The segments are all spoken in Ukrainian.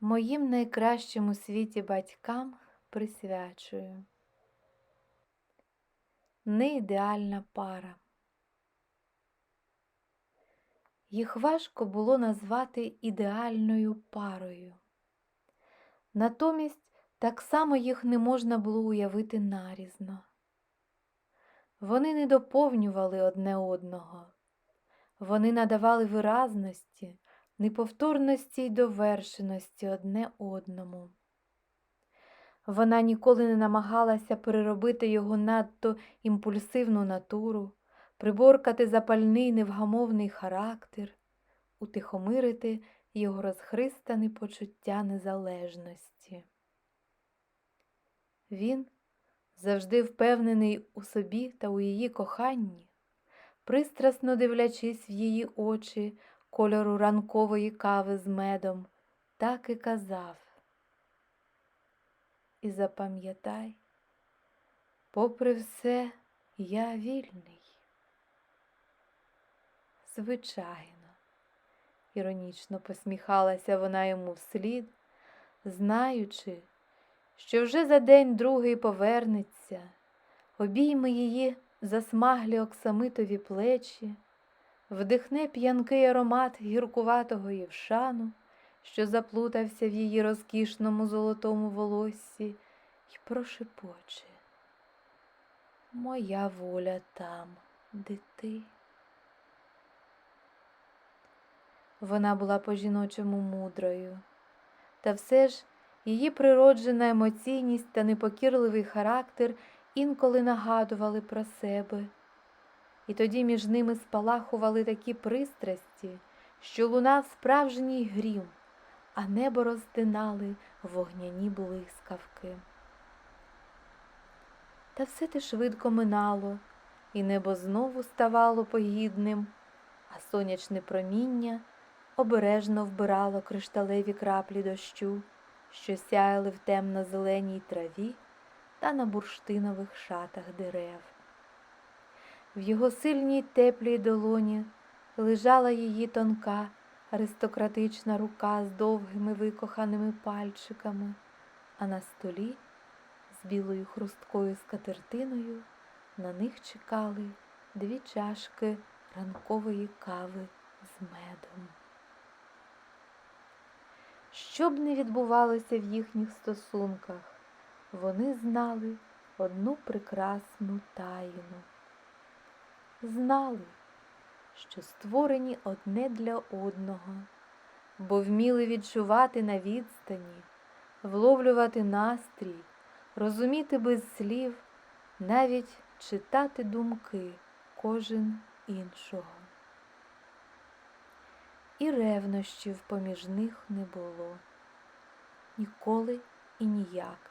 моїм найкращим у світі батькам присвячую. Неідеальна пара. Їх важко було назвати ідеальною парою. Натомість так само їх не можна було уявити нарізно. Вони не доповнювали одне одного, вони надавали виразності, неповторності й довершеності одне одному. Вона ніколи не намагалася переробити його надто імпульсивну натуру, приборкати запальний невгамовний характер, утихомирити його розхристане почуття незалежності. Він, завжди впевнений у собі та у її коханні, пристрасно дивлячись в її очі кольору ранкової кави з медом, так і казав. І запам'ятай, попри все, я вільний. Звичайно, іронічно посміхалася вона йому вслід, знаючи, що вже за день другий повернеться, обійме її засмаглі оксамитові плечі, вдихне п'янкий аромат гіркуватого євшану, що заплутався в її розкішному золотому волоссі, й прошепоче. Моя воля там, де ти. Вона була по-жіночому мудрою, та все ж її природжена емоційність та непокірливий характер інколи нагадували про себе, і тоді між ними спалахували такі пристрасті, що лунав справжній грім, а небо роздинали вогняні блискавки. Та все те швидко минало, і небо знову ставало погідним, а сонячне проміння обережно вбирало кришталеві краплі дощу, що сяяли в темно-зеленій траві та на бурштинових шатах дерев. В його сильній теплій долоні лежала її тонка аристократична рука з довгими викоханими пальчиками, а на столі з білою хрусткою скатертиною на них чекали дві чашки ранкової кави з медом. Що б не відбувалося в їхніх стосунках, вони знали одну прекрасну таїну. Знали, що створені одне для одного, бо вміли відчувати на відстані, вловлювати настрій, розуміти без слів, навіть читати думки кожен іншого. І ревнощів поміж них не було ніколи і ніяких.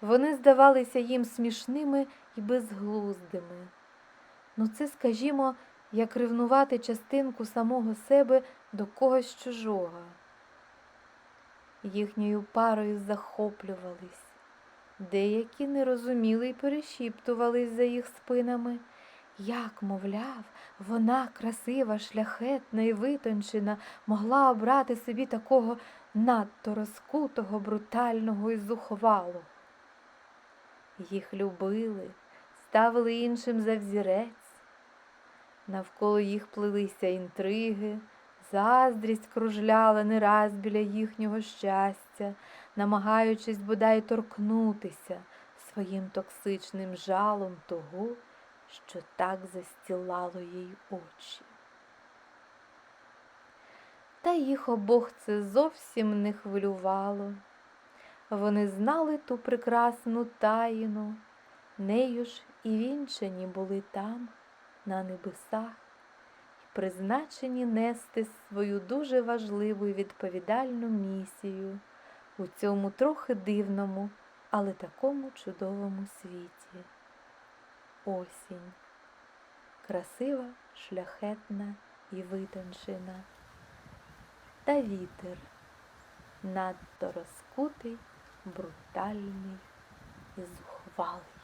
Вони здавалися їм смішними і безглуздими. Ну, це, скажімо, як ревнувати частинку самого себе до когось чужого. Їхньою парою захоплювались, деякі не розуміли й перешіптувались за їх спинами. Як, мовляв, вона красива, шляхетна і витончена, могла обрати собі такого надто розкутого, брутального і зухвалу. Їх любили, ставили іншим за взірець. Навколо їх плелися інтриги, заздрість кружляла не раз біля їхнього щастя, намагаючись бодай торкнутися своїм токсичним жалом того що так застілало їй очі. Та їх обох це зовсім не хвилювало. Вони знали ту прекрасну таїну, нею ж і вінчені були там, на небесах, і призначені нести свою дуже важливу і відповідальну місію у цьому трохи дивному, але такому чудовому світі. Осінь, красива, шляхетна і витончена, та вітер надто розкутий, брутальний і зухвалий.